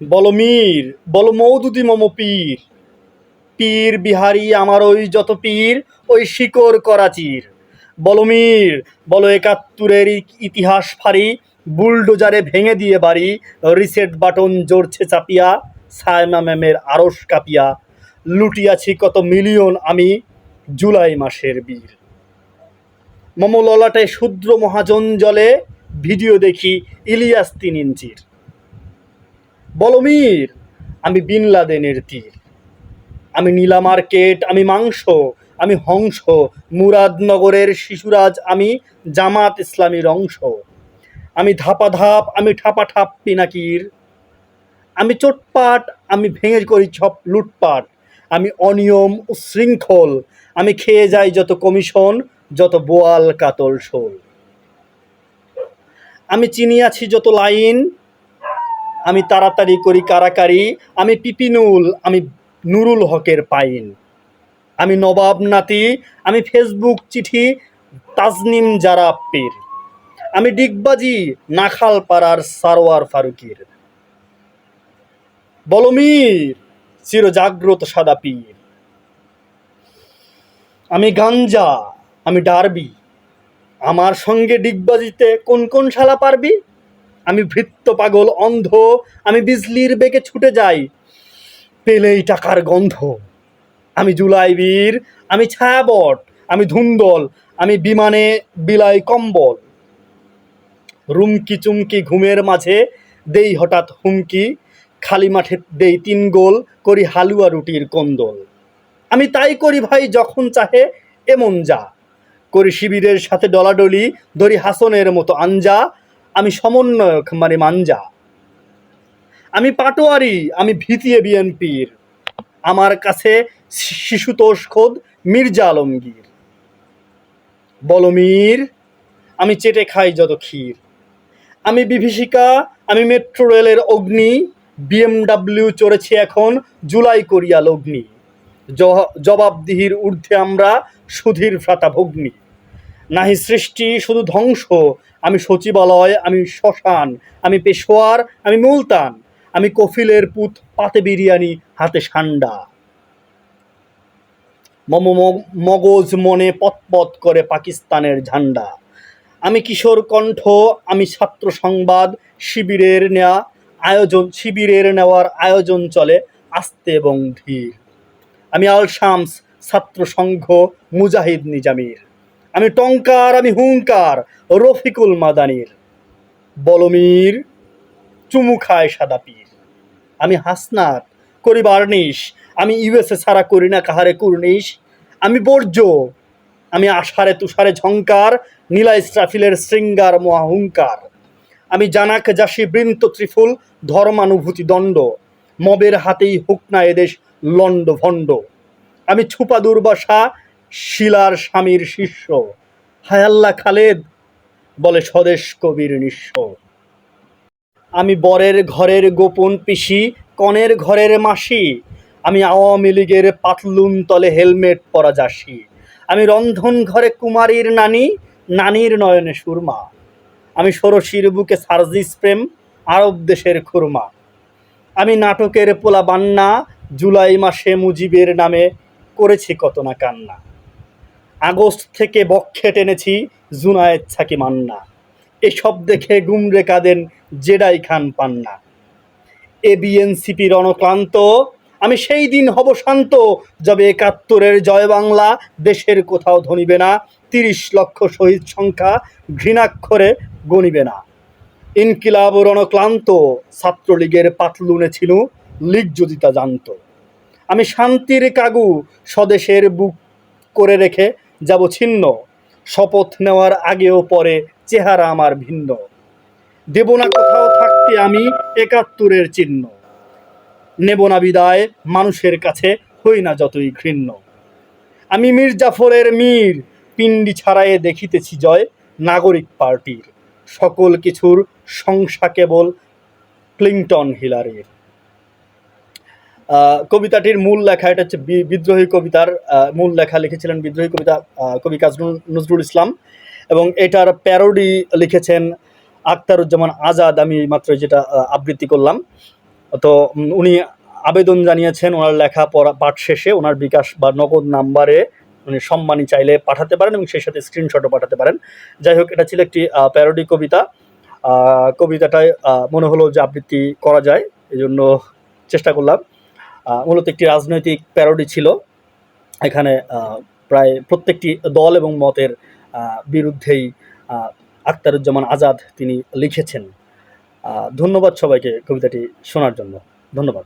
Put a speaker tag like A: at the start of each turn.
A: বল মীর, বল মৌদুদি মম পীর। পীর বিহারি আমার ওই যত পীর, ওই শিকর করাচির বল মীর, বলো একাত্তরের ইতিহাস ফারি বুলডোজারে ভেঙে দিয়ে বাড়ি, রিসেট বাটন জোরছে চাপিয়া সায়মা ম্যামের আড়স কাপিয়া। লুটিয়াছি কত মিলিয়ন আমি জুলাই মাসের বীর। মম ললাটে শূদ্র মহাজন জলে, ভিডিও দেখি ইলিয়াস তিন ইঞ্চির। বলমীর আমি বিন লাদেনের তীর। আমি নীলা মার্কেট, আমি মাংস, আমি হংস, মুরাদনগরের শিশুরাজ, আমি জামাত ইসলামীর অংশ। আমি ধাপা ধাপ আমি ঠাপা ঠাপ পিনাকির আমি চোটপাট, আমি ভেঙে করি ছপ লুটপাট। আমি অনিয়ম, উশৃঙ্খল, আমি খেয়ে যাই যত কমিশন, যত বোয়াল কাতল শোল। আমি চিনিয়াছি যত লাইন আমি তাড়াতাড়ি করি কারাকারি। আমি পিপিনুল আমি নুরুল হকের পাইন। আমি নবাব নাতি, আমি ফেসবুক চিঠি, তাজনিম যারা পীর। আমি ডিগবাজি, নাখাল পাড়ার সারোয়ার ফারুকির। বলমীর চিরজাগ্রত সাদা পীর। আমি গাঞ্জা, আমি ডারবি। আমার সঙ্গে ডিগবাজিতে কোন কোন শালা পারবি? আমি ভৃত্য পাগল, অন্ধ, আমি বিজলির বেগে ছুটে যাই। পেলেই টাকার গন্ধ। আমি জুলাই বীর আমি ছায়াবট, আমি ধুন্দল, আমি বিমানে বিলাই কম্বল। রুমকি চুমকি ঘুমের মাঝে দেই হঠাৎ হুমকি, খালি মাঠে দেই তিন গোল, করি হালুয়া রুটির কন্দল। আমি তাই করি ভাই যখন চাহে এমন যা। করি শিবিরের সাথে ডলাডলি, ধরি হাসনের মতো আঞ্জা আমি সমন্বয়ক মানে মাঞ্জা আমি পাটোয়ারি, আমি ভিতিয়ে বিএনপির। আমার কাছে শিশুতোষ খোদ মির্জা আলমগীর। বলমীর আমি চেটে খাই যত ক্ষীর। আমি বিভীষিকা, আমি মেট্রো রেলের অগ্নি। বিএমডাব্লিউ চড়েছি এখন জুলাই করিয়া লগ্নি। জবাবদিহির ঊর্ধ্বে আমরা সুধীর ফ্রাতা ভগ্নি। নাহি সৃষ্টি, শুধু ধ্বংস। আমি সচিবালয়, আমি শ্মশান, আমি পেশোয়ার, আমি মুলতান, আমি কফিলের পুত, পাতে বিরিয়ানি, হাতে সান্ডা। মম মগজ মনে পতপত করে পাকিস্তানের ঝান্ডা। আমি কিশোর কণ্ঠ, আমি ছাত্র সংবাদ, শিবিরের নেওয়া আয়োজন, শিবিরের নেওয়ার আয়োজন চলে আস্তে এবং ধীর। আমি আল শামস ছাত্র সংঘ, মুজাহিদ নিজামির। আমি টঙ্কার, আমি হুঙ্কার, রফিকুল মাদানির। বলমীর চুমু খায় সাদা পীর। আমি হাসনাত, করি বার্নিশ। আমি ইউএসএ ছাড়া করি না কাহারে কুর্নিশ। আমি বর্জ্য, আমি আষাঢ়ে তুষারে ঝঙ্কার নীলা ইসরাফিলের শৃঙ্গার মহাহুঙ্কার আমি জানাক যাসি বৃন্ত ত্রিফুল, ধর্মানুভূতি দণ্ড। মবের হাতেই হোক না এদেশ লণ্ড ভণ্ড আমি ছুপা দুর্বাসা শিলার স্বামীর শিষ্য। হায়াল্লা খালেদ, বলে স্বদেশ কবির নিঃস্ব। আমি বরের ঘরের গোপন পিসি, কনের ঘরের মাসি। আমি আওয়ামী লীগের পাতলুম তলে হেলমেট পরা যাসি আমি রন্ধন ঘরে কুমারীর নানি, নানির নয়নে সুরমা। আমি ষোড়শীর বুকে সার্জিস প্রেম, আরব দেশের খুরমা। আমি নাটকের পোলা বান্না জুলাই মাসে মুজিবের নামে করেছি কত না কান্না। আগস্ট থেকে বক্ষে টেনেছি জুনায়েদ ছাকি মান্না। এসব দেখে গুমরে কাঁদেন জেডাই খান পান্না। এ বিএনসিপি রণক্লান্ত, আমি সেই দিন হব শান্ত, যবে একাত্তরের জয় বাংলা দেশের কোথাও ধনিবে না, তিরিশ লক্ষ শহীদ সংখ্যা ঘৃণাক্ষরে গণিবে না। ইনকিলাব রণক্লান্ত, ছাত্রলীগের পাতলুনে ছিল লীগ যদি তা জানত। আমি শান্তির কাগু, স্বদেশের বুক করে রেখে যাব ছিন্ন। শপথ নেওয়ার আগেও পরে চেহারা আমার ভিন্ন। দেব না কোথাও থাকতে আমি একাত্তরের চিহ্ন। নেব না বিদায় মানুষের কাছে, হই না যতই ঘৃণ্য। আমি মীর জাফরের মীর, পিণ্ডি ছাড়াইয়ে দেখিতেছি জয় নাগরিক পার্টির। সকল কিছুর সংসা কেবল ক্লিংটন হিলারির। কবিতাটির মূল লেখা, এটা হচ্ছে বিদ্রোহী কবিতার মূল লেখা লিখেছিলেন বিদ্রোহী কবিতা কবি কাজী নজরুল ইসলাম। এবং এটার প্যারোডি লিখেছেন আখতারুজ্জামান আজাদ, আমি মাত্র যেটা আবৃত্তি করলাম। তো উনি আবেদন জানিয়েছেন, ওনার লেখা পড়া, পাঠ শেষে ওনার বিকাশ বা নগদ নাম্বারে উনি সম্মানী চাইলে পাঠাতে পারেন এবং সেই সাথে স্ক্রিনশটও পাঠাতে পারেন। যাই হোক, এটা ছিল একটি প্যারোডি কবিতা। কবিতাটায় মনে হলো যে আবৃত্তি করা যায় এই জন্য চেষ্টা করলাম। মূলত একটি রাজনৈতিক প্যারোডি ছিল। এখানে প্রায় প্রত্যেকটি দল এবং মতের বিরুদ্ধেই আখতারুজ্জামান আজাদ তিনি লিখেছেন। ধন্যবাদ সবাইকে কবিতাটি শোনার জন্য। ধন্যবাদ।